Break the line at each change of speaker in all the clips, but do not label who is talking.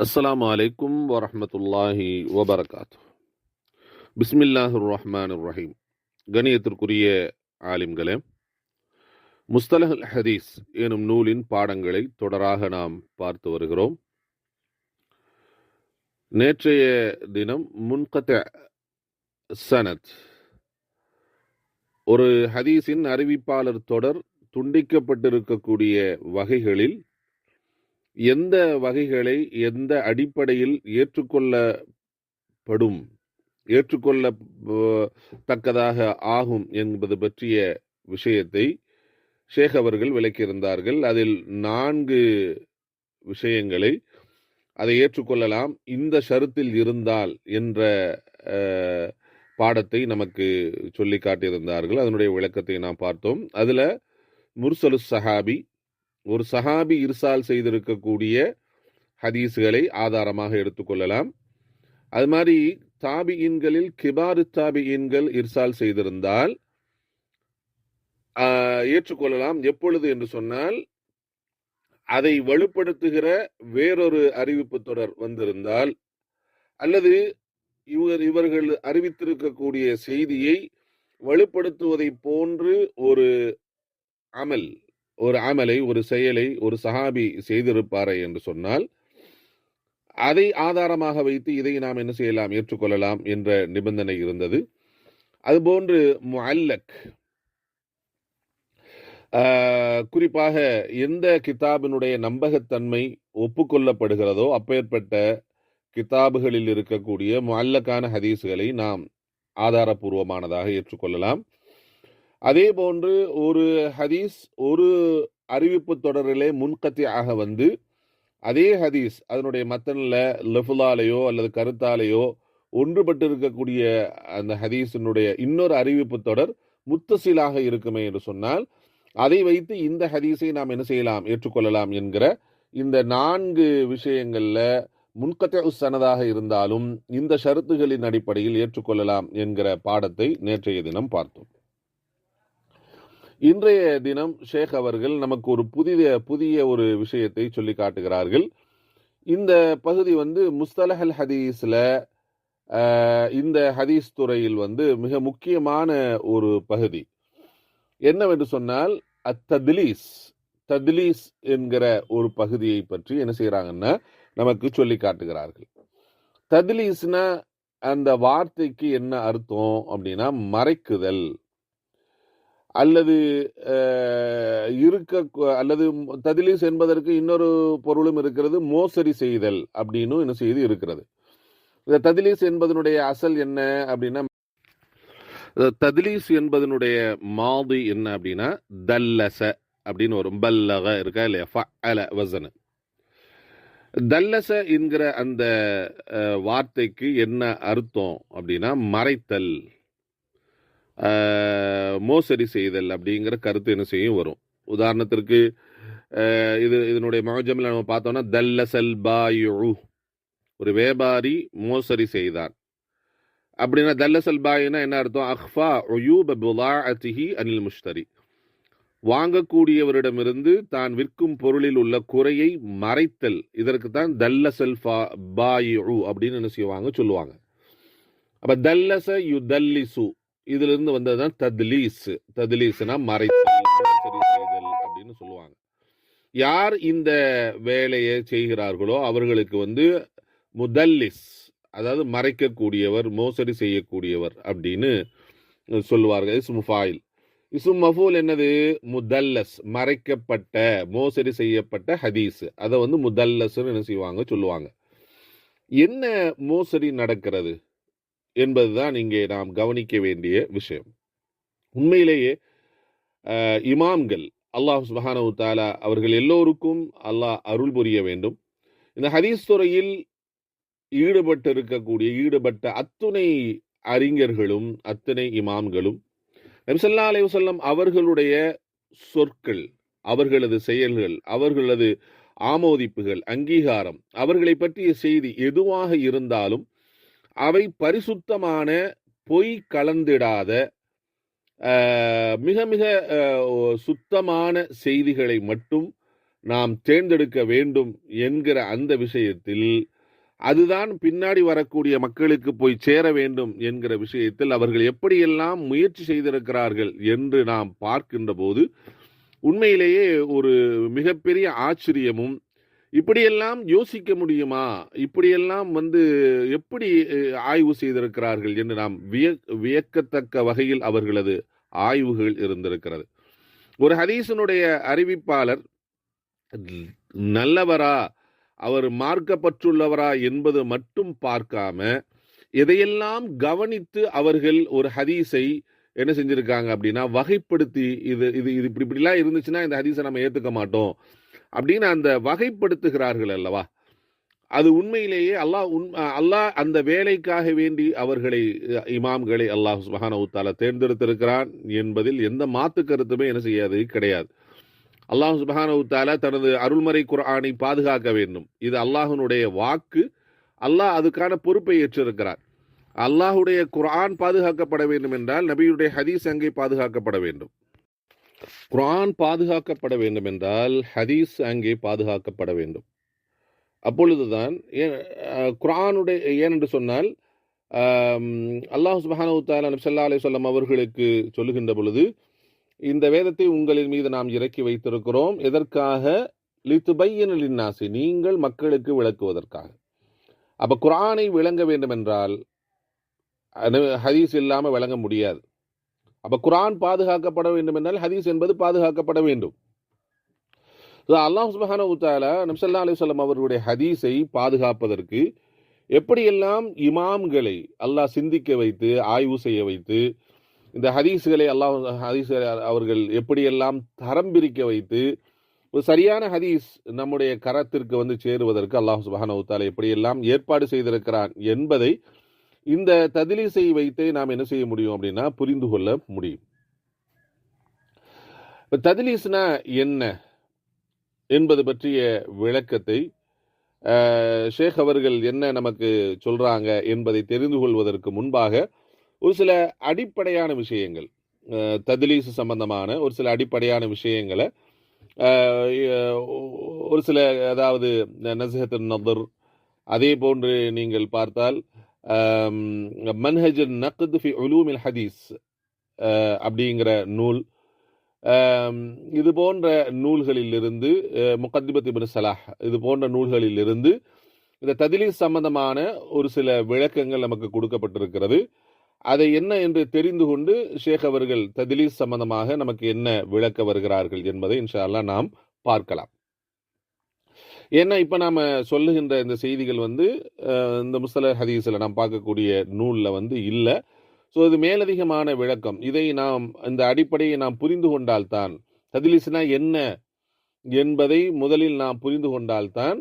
அஸ்ஸலாமு அலைக்கும் வரஹ்மத்துல்லாஹி வபரகாத்து பிஸ்மில்லாஹிர் ரஹ்மானிர் ரஹீம் கணியத்திற்குரிய ஆலிம்களே முஸ்தலஹ் ஹதீஸ் எனும் நூலின் பாடங்களை தொடராக நாம் பார்த்து வருகிறோம். நேற்றைய தினம் முன்கத்த சனத் ஒரு ஹதீஸின் அறிவிப்பாளர் தொடர் துண்டிக்கப்பட்டிருக்கக்கூடிய வகைகளில் எந்த வகைகளை எந்த அடிப்படையில் ஏற்றுக்கொள்ளப்படும்? ஏற்றுக்கொள்ள தக்கதாக ஆகும் என்பது பற்றிய விஷயத்தை ஷேக் அவர்கள் விளக்கியிருந்தார்கள். அதில் நான்கு விஷயங்களை அதை ஏற்றுக்கொள்ளலாம். இந்த ஷருத்தில் இருந்தால் என்ற பாடத்தை நமக்கு சொல்லி காட்டியிருந்தார்கள். அதனுடைய விளக்கத்தை நாம் பார்த்தோம். அதில் முர்சலு சஹாபி ஒரு சஹாபி இர்சால் செய்திருக்கக்கூடிய ஹதீஸ்களை ஆதாரமாக எடுத்துக்கொள்ளலாம் அது மாதிரி தாபியின்களில் கிபாரு தாபியின்கள் இர்சால் செய்திருந்தால் ஏற்றுக்கொள்ளலாம். எப்பொழுது என்று சொன்னால் அதை வலுப்படுத்துகிற வேறொரு அறிவிப்பு தொடர் வந்திருந்தால் அல்லது இவர் இவர்கள் அறிவித்திருக்கக்கூடிய செய்தியை வலுப்படுத்துவதை போன்று ஒரு அமல் ஒரு அமலை ஒரு செயலை ஒரு சஹாபி செய்திருப்பாரே என்று சொன்னால் அதை ஆதாரமாக வைத்து இதை நாம் என்ன செய்யலாம் ஏற்றுக்கொள்ளலாம் என்ற நிபந்தனை இருந்தது. அதுபோன்று முல்லக் குறிப்பாக எந்த கிதாபினுடைய நம்பகத்தன்மை ஒப்புக்கொள்ளப்படுகிறதோ அப்பேற்பட்ட கிதாபுகளில் இருக்கக்கூடிய முல்லக்கான ஹதீஸ்களை நாம் ஆதாரபூர்வமானதாக ஏற்றுக்கொள்ளலாம். அதே போன்று ஒரு ஹதீஸ் ஒரு அறிவிப்பு தொடரிலே முன்கத்தி ஆக வந்து அதே ஹதீஸ் அதனுடைய மத்தனில் லெஃபுலாலேயோ அல்லது கருத்தாலேயோ ஒன்றுபட்டு இருக்கக்கூடிய அந்த ஹதீஸினுடைய இன்னொரு அறிவிப்பு தொடர் முத்தசிலாக இருக்குமே என்று சொன்னால் அதை வைத்து இந்த ஹதீஸை நாம் என்ன செய்யலாம் ஏற்றுக்கொள்ளலாம் என்கிற இந்த நான்கு விஷயங்களில் முன்கத்த சனதாக இருந்தாலும் இந்த ஷரத்துகளின் அடிப்படையில் ஏற்றுக்கொள்ளலாம் என்கிற பாடத்தை நேற்றைய தினம் பார்த்தோம். இன்றைய தினம் ஷேக் அவர்கள் நமக்கு ஒரு புதிய புதிய ஒரு விஷயத்தை சொல்லி காட்டுகிறார்கள். இந்த பகுதி வந்து முஸ்தலஹல் ஹதீஸில் இந்த ஹதீஸ் துறையில் வந்து மிக முக்கியமான ஒரு பகுதி. என்னவென்று சொன்னால் அத்ததிலீஸ் தத்லீஸ் என்கிற ஒரு பகுதியை பற்றி என்ன செய்கிறாங்கன்னா நமக்கு சொல்லி காட்டுகிறார்கள். ததிலீஸ்னா அந்த வார்த்தைக்கு என்ன அர்த்தம் அப்படின்னா மறைக்குதல். அல்லது இருக்க அல்லது ததிலீஸ் என்பதற்கு இன்னொரு பொருளும் இருக்கிறது மோசடி செய்தல் அப்படின்னு என்ன செய்து இருக்கிறது. இந்த ததிலீஸ் என்பதனுடைய அசல் என்ன அப்படின்னா ததிலீஸ் என்பதனுடைய மாதி என்ன அப்படின்னா தல்லச அப்படின்னு வரும். பல்லக இருக்கா இல்லையா? ஃபஅல வசன தல்லச என்கிற அந்த வார்த்தைக்கு என்ன அர்த்தம் அப்படின்னா மறைத்தல். மோசடி செய்தல் அப்படிங்கிற கருத்து என்ன செய்யும் வரும். உதாரணத்திற்கு இது இதனுடைய மகஜமில் நம்ம பார்த்தோம்னா தல்லசல் செல்பாயு ஒரு வியாபாரி மோசடி செய்தான். அப்படின்னா தல்லசல் பாயினா என்ன அர்த்தம்? அஹ்ஃபா உயூப புலாஅத்திஹி அனில் முஷ்தரி. வாங்கக்கூடியவரிடமிருந்து தான் விற்கும் பொருளில் உள்ள குறையை மறைத்தல். இதற்கு தான் தல்லசல் பாயு அப்படின்னு என்ன செய்வாங்க? சொல்லுவாங்க. அப்போ தல்லச யு தல்லிசு இதுல இருந்து வந்ததுதான் தத்லீஸ். தத்லீஸ்னா மறைத்தல் மோசடி செய்தல் அப்படின்னு சொல்லுவாங்க. யார் இந்த வேலையை செய்கிறார்களோ அவர்களுக்கு வந்து முதல்லிஸ் அதாவது மறைக்கக்கூடியவர் மோசடி செய்யக்கூடியவர் அப்படின்னு சொல்லுவார்கள். இஸ்மு ஃபாயில். இஸ்மு மஃபூல் என்னது? முதல்லஸ் மறைக்கப்பட்ட மோசடி செய்யப்பட்ட ஹதீஸ். அதை வந்து முதல்லஸ்ன்னு என்ன செய்வாங்க? சொல்லுவாங்க. என்ன மோசடி நடக்கிறது? என்பதுதான் இங்கே நாம் கவனிக்க வேண்டிய விஷயம். உண்மையிலேயே இமாம்கள் அல்லாஹ் சுபஹானஹு தாலா அவர்கள் எல்லோருக்கும் அல்லாஹ் அருள் புரிய வேண்டும். இந்த ஹதீஸ் துறையில் ஈடுபட்டு இருக்கக்கூடிய ஈடுபட்ட அத்துணை அறிஞர்களும் அத்தனை இமாம்களும் நபிசல்லா அலைவசல்லம் அவர்களுடைய சொற்கள் அவர்களது செயல்கள் அவர்களது ஆமோதிப்புகள் அங்கீகாரம் அவர்களை பற்றிய செய்தி எதுவாக இருந்தாலும் அவை பரிசுத்தமான பொய் கலந்திடாத மிக மிக சுத்தமான செய்திகளை மட்டும் நாம் தேர்ந்தெடுக்க வேண்டும் என்கிற அந்த விஷயத்தில் அதுதான் பின்னாடி வரக்கூடிய மக்களுக்கு போய் சேர வேண்டும் என்கிற விஷயத்தில் அவர்கள் எப்படியெல்லாம் முயற்சி செய்திருக்கிறார்கள் என்று நாம் பார்க்கின்ற போது உண்மையிலேயே ஒரு மிகப்பெரிய ஆச்சரியமும் இப்படியெல்லாம் யோசிக்க முடியுமா? இப்படியெல்லாம் வந்து எப்படி ஆய்வு செய்திருக்கிறார்கள் என்று நாம் விய வியக்கத்தக்க வகையில் அவர்களது ஆய்வுகள் இருந்திருக்கிறது. ஒரு ஹதீசனுடைய அறிவிப்பாளர் நல்லவரா அவர் மார்க்கப்பற்றுள்ளவரா என்பது மட்டும் பார்க்காம எதையெல்லாம் கவனித்து அவர்கள் ஒரு ஹதீஸை என்ன செஞ்சுருக்காங்க அப்படின்னா வகைப்படுத்தி இது இது இது இப்படி இப்படிலாம் இருந்துச்சுன்னா இந்த ஹதீஸை நம்ம ஏற்றுக்க மாட்டோம். அப்படின்னு அந்த வகைப்படுத்துகிறார்கள் அல்லவா? அது உண்மையிலேயே அல்லாஹ் உண் அல்லாஹ் அந்த வேலைக்காக வேண்டி அவர்களை இமாம்களை அல்லாஹ் சுபஹானஹு உத்தால தேர்ந்தெடுத்திருக்கிறான் என்பதில் எந்த மாத்து கருத்துமே என்ன செய்யாது கிடையாது. அல்லாஹ் சுபஹான உத்தால தனது அருள்மறை குர்ஆனை பாதுகாக்க வேண்டும். இது அல்லாஹனுடைய வாக்கு. அல்லாஹ் அதுக்கான பொறுப்பை ஏற்றிருக்கிறார். அல்லாஹுடைய குரான் பாதுகாக்கப்பட வேண்டும் என்றால் நபியுடைய ஹதீஸ் அங்கே பாதுகாக்கப்பட வேண்டும். குரான் பாதுகாக்கப்பட வேண்டும் என்றால் ஹதீஸ் அங்கே பாதுகாக்கப்பட வேண்டும். அப்பொழுதுதான் ஏன் ஏனென்று சொன்னால் அல்லாஹ் சுபஹானஹு தஆலா நபி சொல்லம் அவர்களுக்கு சொல்லுகின்ற பொழுது இந்த வேதத்தை உங்களின் மீது நாம் இறக்கி வைத்திருக்கிறோம். எதற்காக? லித்துபையனலின்னாசி நீங்கள் மக்களுக்கு விளக்குவதற்காக. அப்போ குரானை விளங்க வேண்டுமென்றால் ஹதீஸ் இல்லாமல் விளங்க முடியாது. அப்ப குரான் பாதுகாக்கப்பட வேண்டும் என்றால் ஹதீஸ் என்பது பாதுகாக்கப்பட வேண்டும். அல்லாஹ் சுபஹான உத்தால நம்சல்லா ஸல்லல்லாஹு அவர்களுடைய ஹதீஸை பாதுகாப்பதற்கு எப்படியெல்லாம் இமாம்களை அல்லாஹ் சிந்திக்க வைத்து ஆய்வு செய்ய வைத்து இந்த ஹதீஸ்களை அல்லாஹ் ஹதீஸ் அவர்கள் எப்படியெல்லாம் தரம் பிரிக்க வைத்து ஒரு சரியான ஹதீஸ் நம்முடைய கரத்திற்கு வந்து சேருவதற்கு அல்லாஹ் சுபஹான உத்தால எப்படியெல்லாம் ஏற்பாடு செய்திருக்கிறான் என்பதை இந்த ததிலீசை வைத்தே நாம் என்ன செய்ய முடியும் அப்படின்னா புரிந்து கொள்ள முடியும். இப்ப ததிலீஸ்னா என்ன என்பது பற்றிய விளக்கத்தை ஷேக் அவர்கள் என்ன நமக்கு சொல்கிறாங்க என்பதை தெரிந்து கொள்வதற்கு முன்பாக ஒரு சில அடிப்படையான விஷயங்கள் ததிலீஸ் சம்பந்தமான ஒரு சில அடிப்படையான விஷயங்களை ஒரு சில அதாவது நசஹத் நதர் அதே போன்று நீங்கள் பார்த்தால் மன்ஹஜ் நக்த் ஃபி உலூமில் ஹதீஸ் அப்படிங்கிற நூல். இது போன்ற நூல்களிலிருந்து முகத்திபத் இபின் சலாஹ் இது போன்ற நூல்களிலிருந்து இந்த ததிலீஸ் சம்பந்தமான ஒரு சில விளக்கங்கள் நமக்கு கொடுக்கப்பட்டிருக்கிறது. அதை என்ன என்று தெரிந்து கொண்டு ஷேக் அவர்கள் ததிலீஸ் சம்பந்தமாக நமக்கு என்ன விளக்க வருகிறார்கள் என்பதை இன்ஷா அல்லா நாம் பார்க்கலாம். ஏன்னா இப்போ நாம் சொல்லுகின்ற இந்த செய்திகள் வந்து இந்த முஸ்தல ஹதீஸில் நாம் பார்க்கக்கூடிய நூலில் வந்து இல்லை. ஸோ இது மேலதிகமான விளக்கம். இதை நாம் இந்த அடிப்படையை நாம் புரிந்து கொண்டால்தான் ஹதிலிஸ்னா என்ன என்பதை முதலில் நாம் புரிந்து கொண்டால்தான்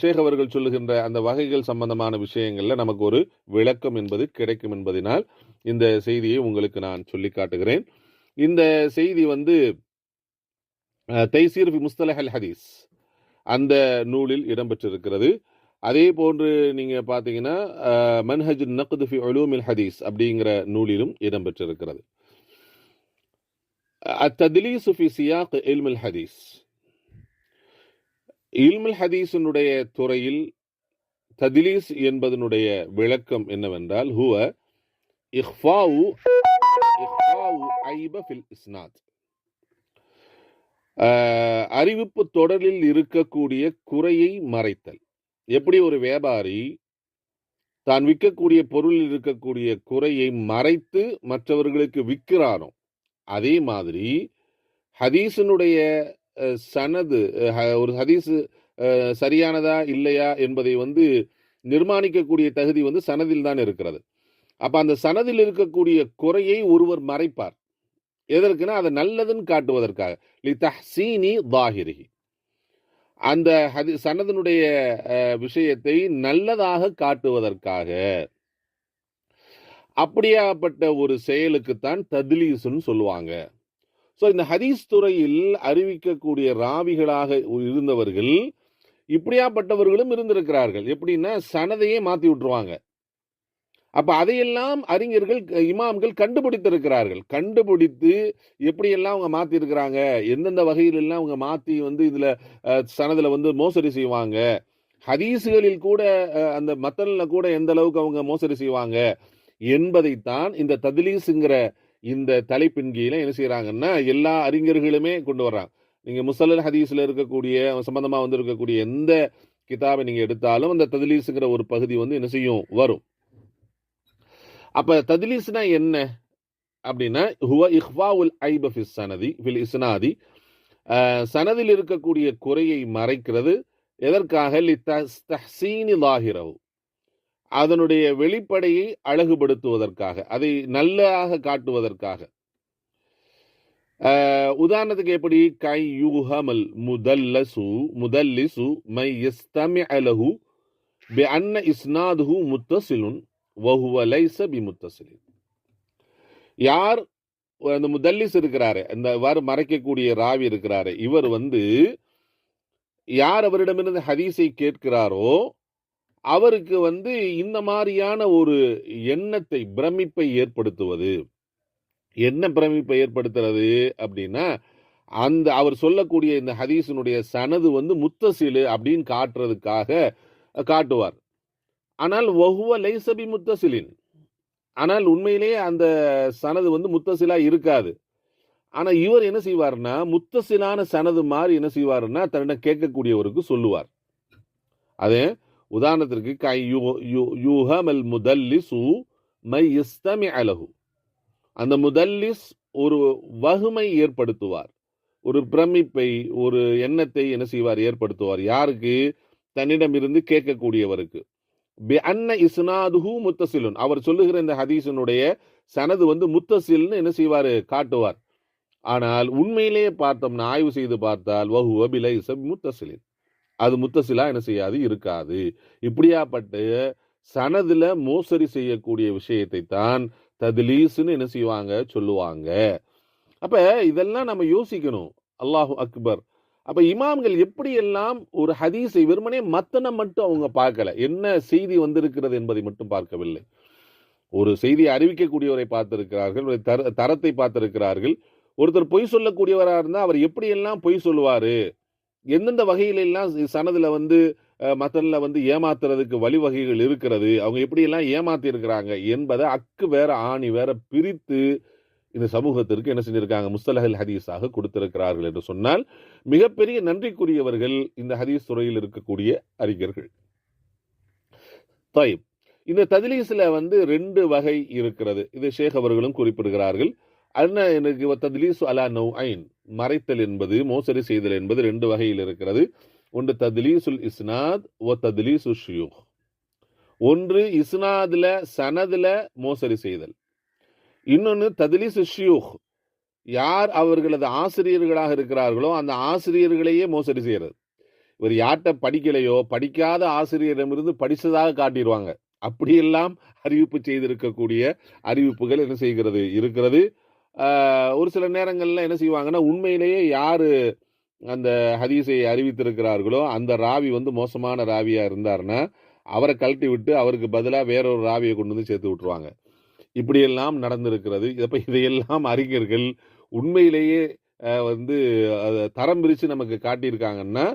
ஷேக் அவர்கள் சொல்லுகின்ற அந்த வகைகள் சம்பந்தமான விஷயங்களில் நமக்கு ஒரு விளக்கம் என்பது கிடைக்கும் என்பதனால் இந்த செய்தியை உங்களுக்கு நான் சொல்லி காட்டுகிறேன். இந்த செய்தி வந்து தைசீர் முஸ்தலஹல் ஹதீஸ். அந்த நூலில் இடம்பெற்றிருக்கிறது. அதே போன்று நீங்கள் பார்த்தீங்கன்னா மன்ஹஜ் நக்துஃபி உலூமில் ஹதீஸ் அப்படிங்கிற நூலிலும் இடம்பெற்றிருக்கிறது. அத்ததிலீசு ஃபி சியாக் இல்முல் ஹதீஸ். இல்முல் ஹதீஸினுடைய துறையில் ததிலீஸ் என்பதனுடைய விளக்கம் என்னவென்றால் ஹுவ இஹ்ஃபாவு இஹ்ஃபாவு ஐப ஃபில் இஸ்னாத். அறிவிப்பு தொடரில் இருக்கக்கூடிய குறையை மறைத்தல். எப்படி ஒரு வியாபாரி தான் விற்கக்கூடிய பொருளில் இருக்கக்கூடிய குறையை மறைத்து மற்றவர்களுக்கு விற்கிறானோ அதே மாதிரி ஹதீஸினுடைய சனது ஹ- ஒரு ஹதீஸ் சரியானதா இல்லையா என்பதை வந்து நிர்மாணிக்கக்கூடிய தகுதி வந்து சனதில் தான் இருக்கிறது. அப்ப அந்த சனதில் இருக்கக்கூடிய குறையை ஒருவர் மறைப்பார். எதற்குன்னா அதை நல்லதுன்னு காட்டுவதற்காக. லி தஹ்சீனி தாஹிரிஹி. அந்த ஹதி சனதனுடைய விஷயத்தை நல்லதாக காட்டுவதற்காக அப்படியாப்பட்ட ஒரு செயலுக்குத்தான் ததிலீசுன்னு சொல்லுவாங்க. ஸோ இந்த ஹதீஸ் துறையில் அறிவிக்கக்கூடிய ராவிகளாக இருந்தவர்கள் இப்படியாப்பட்டவர்களும் இருந்திருக்கிறார்கள். எப்படின்னா சனதையே மாற்றி விட்டுருவாங்க. அப்போ அதையெல்லாம் அறிஞர்கள் இமாம்கள் கண்டுபிடித்திருக்கிறார்கள். கண்டுபிடித்து எப்படியெல்லாம் அவங்க மாற்றிருக்கிறாங்க எந்தெந்த வகையிலெல்லாம் அவங்க மாற்றி வந்து இதில் சனதில் வந்து மோசடி செய்வாங்க? ஹதீஸுகளில் கூட அந்த மத்தனில் கூட எந்த அளவுக்கு அவங்க மோசடி செய்வாங்க? என்பதைத்தான் இந்த ததிலீஸுங்கிற இந்த தலைப்பின் கீழே என்ன செய்கிறாங்கன்னா எல்லா அறிஞர்களுமே கொண்டு வர்றாங்க. நீங்கள் முசல்லல் ஹதீஸில் இருக்கக்கூடிய சம்மந்தமாக வந்து இருக்கக்கூடிய எந்த கிதாபை நீங்கள் எடுத்தாலும் அந்த ததிலீஸுங்கிற ஒரு பகுதி வந்து என்ன செய்யும்? வரும். அப்போ ததிலீஸ்னா என்ன? அப்படின்னா ஹுவ இஹ்வா உல் ஐபஃபி சனதி ஃபில் இஸ்னாதி. சனதில் இருக்கக்கூடிய குறையை மறைக்கிறது. எதற்காக? லித்தஹ்சீனி லாகிரவு அதனுடைய வெளிப்படையை அழகுபடுத்துவதற்காக அதை நல்லதாக காட்டுவதற்காக. உதாரணத்துக்கு எப்படி? கை யூஹமல் முதல்லசு முதல்லிசு மை இஸ்தமி அலஹு பி அன்ன இஸ்னாதுஹு முத்தசிலுன் வஹுவ லைஸ யார் அந்த முதல்லிஸ் இருக்கிறாரு அந்த இவ்வாறு மறைக்கக்கூடிய ராவி இருக்கிறாரு இவர் வந்து யார் அவரிடமிருந்து ஹதீஸை கேட்கிறாரோ அவருக்கு வந்து இந்த மாதிரியான ஒரு எண்ணத்தை பிரமிப்பை ஏற்படுத்துவது. என்ன பிரமிப்பை ஏற்படுத்துறது அப்படின்னா அந்த அவர் சொல்லக்கூடிய இந்த ஹதீஸினுடைய சனது வந்து முத்தசிலு அப்படின்னு காட்டுறதுக்காக காட்டுவார். ஆனால் வஹுவ லைசபி முத்தசிலின் ஆனால் உண்மையிலேயே அந்த சனது வந்து முத்தசிலா இருக்காது. ஆனால் இவர் என்ன செய்வார்னா முத்தசிலான சனது மாதிரி என்ன செய்வார்னா தன்னிடம் கேட்கக்கூடியவருக்கு சொல்லுவார். அது உதாரணத்திற்கு கை யூ- யூ- யூஹமல் முதல்லிசு மை இஸ்தமி அலஹு. அந்த முதல்லிஸ் ஒரு வகுமை ஏற்படுத்துவார். ஒரு பிரமிப்பை ஒரு எண்ணத்தை என்ன செய்வார்? ஏற்படுத்துவார். யாருக்கு? தன்னிடமிருந்து கேட்கக்கூடியவருக்கு. அன்ன இஸ்னாதுஹு முத்தசிலுன் அவர் சொல்லுகிற இந்த ஹதீஸினுடைய சனது வந்து முத்தசில்னு என்ன செய்வார்? காட்டுவார். ஆனால் உண்மையிலேயே பார்த்தோம்னா ஆய்வு செய்து பார்த்தால் வஹுவ பிலைஸ முத்தசிலின். அது முத்தசிலா என்ன செய்யாது? இருக்காது. இப்படியாப்பட்டு சனதுல மோசடி செய்யக்கூடிய விஷயத்தை தான் ததிலீஸ்ன்னு என்ன செய்வாங்க? சொல்லுவாங்க. அப்ப இதெல்லாம் நம்ம யோசிக்கணும். அல்லாஹு அக்பர். அப்போ இமாம்கள் எப்படியெல்லாம் ஒரு ஹதீஸை வெறுமனே மத்தனை மட்டும் அவங்க பார்க்கல? என்ன செய்தி வந்திருக்கிறது என்பதை மட்டும் பார்க்கவில்லை. ஒரு செய்தியை அறிவிக்கக்கூடியவரை பார்த்திருக்கிறார்கள் ஒரு தர தரத்தை பார்த்திருக்கிறார்கள். ஒருத்தர் பொய் சொல்லக்கூடியவராக இருந்தால் அவர் எப்படியெல்லாம் பொய் சொல்லுவார்? எந்தெந்த வகையிலெல்லாம் சனதில் வந்து மத்தனில் வந்து ஏமாத்துறதுக்கு வழிவகைகள் இருக்கிறது? அவங்க எப்படியெல்லாம் ஏமாத்தி இருக்கிறாங்க என்பதை அக்கு வேற ஆணி வேற பிரித்து இந்த சமூகத்திற்கு என்ன செஞ்சிருக்காங்க? முஸ்தலஹல் ஹதீஸாக கொடுத்திருக்கிறார்கள் என்று சொன்னால் மிகப்பெரிய நன்றிக்குரியவர்கள் இந்த ஹதீஸ் துறையில் இருக்கக்கூடிய அறிஞர்கள். தாயிப் இந்த தத்லீஸ்ல வந்து ரெண்டு வகை இருக்கிறது. இது ஷேக் அவர்களும் குறிப்பிடுகிறார்கள். அண்ணா எனக்கு தத்லீஸ் அலா நௌ ஐன் மறைத்தல் என்பது மோசடி செய்தல் என்பது ரெண்டு வகையில் இருக்கிறது. ஒன்று தத்லீசுல் இஸ்னாத் ஒ தத்லீசு ஷியூ ஒன்று இஸ்னாதில் சனதில் மோசடி செய்தல். இன்னொன்று தத்லீசு ஷியூக். யார் அவர்களது ஆசிரியர்களாக இருக்கிறார்களோ அந்த ஆசிரியர்களையே மோசடி செய்கிறது இவர் யார்கிட்ட படிக்கலையோ படிக்காத ஆசிரியரிடமிருந்து படித்ததாக காட்டிடுவாங்க. அப்படியெல்லாம் அறிவிப்பு செய்திருக்கக்கூடிய அறிவிப்புகள் என்ன செய்கிறது? இருக்கிறது. ஒரு சில நேரங்களில் என்ன செய்வாங்கன்னா உண்மையிலேயே யார் அந்த ஹதீஸை அறிவித்திருக்கிறார்களோ அந்த ராவி வந்து மோசமான ராவியாக இருந்தாருன்னா அவரை கழட்டி விட்டு அவருக்கு பதிலாக வேறொரு ராவியை கொண்டு வந்து சேர்த்து விட்டுருவாங்க. இப்படியெல்லாம் நடந்திருக்கிறது. அப்ப இதையெல்லாம் அறிஞர்கள் உண்மையிலேயே வந்து அதை தரம் பிரித்து நமக்கு காட்டியிருக்காங்கன்னா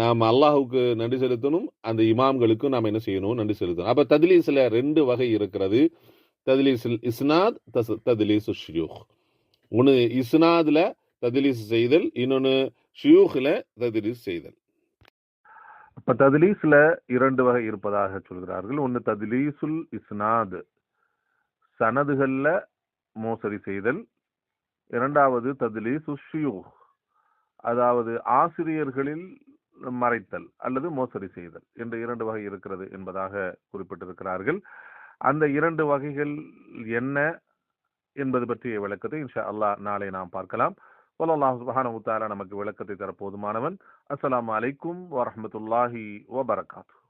நாம் அல்லாஹுக்கு நன்றி செலுத்தணும் அந்த இமாம்களுக்கும் நாம் என்ன செய்யணும்? நன்றி செலுத்தணும். அப்போ ததிலீஸில் ரெண்டு வகை இருக்கிறது. ததிலீஸ் இஸ்னாத் தஸ் ததிலீஸ் ஷியூக் ஒன்று இஸ்னாதில் ததிலீஸ் செய்தல் இன்னொன்று ஷியூக்ல ததிலீஸ் செய்தல்.
இப்போ ததிலீஸில் இரண்டு வகை இருப்பதாக சொல்கிறார்கள். ஒன்று ததிலீசுல் இஸ்னாத். சனதுகளில் மோசடி செய்தல். இரண்டாவது ததிலி ஷியூஹ் அதாவது ஆசிரியர்களில் மறைத்தல் அல்லது மோசடி செய்தல் என்ற இரண்டு வகை இருக்கிறது என்பதாக குறிப்பிட்டிருக்கிறார்கள். அந்த இரண்டு வகைகள் என்ன என்பது பற்றிய விளக்கத்தை இன்ஷா அல்லாஹ் நாளை நாம் பார்க்கலாம். வல்லாஹ் சுப்ஹானஹு வ நமக்கு விளக்கத்தை தர போதுமானவன் அஸ்ஸலாமு அலைக்கும் வரமத்துல்லாஹி வபரகாத்து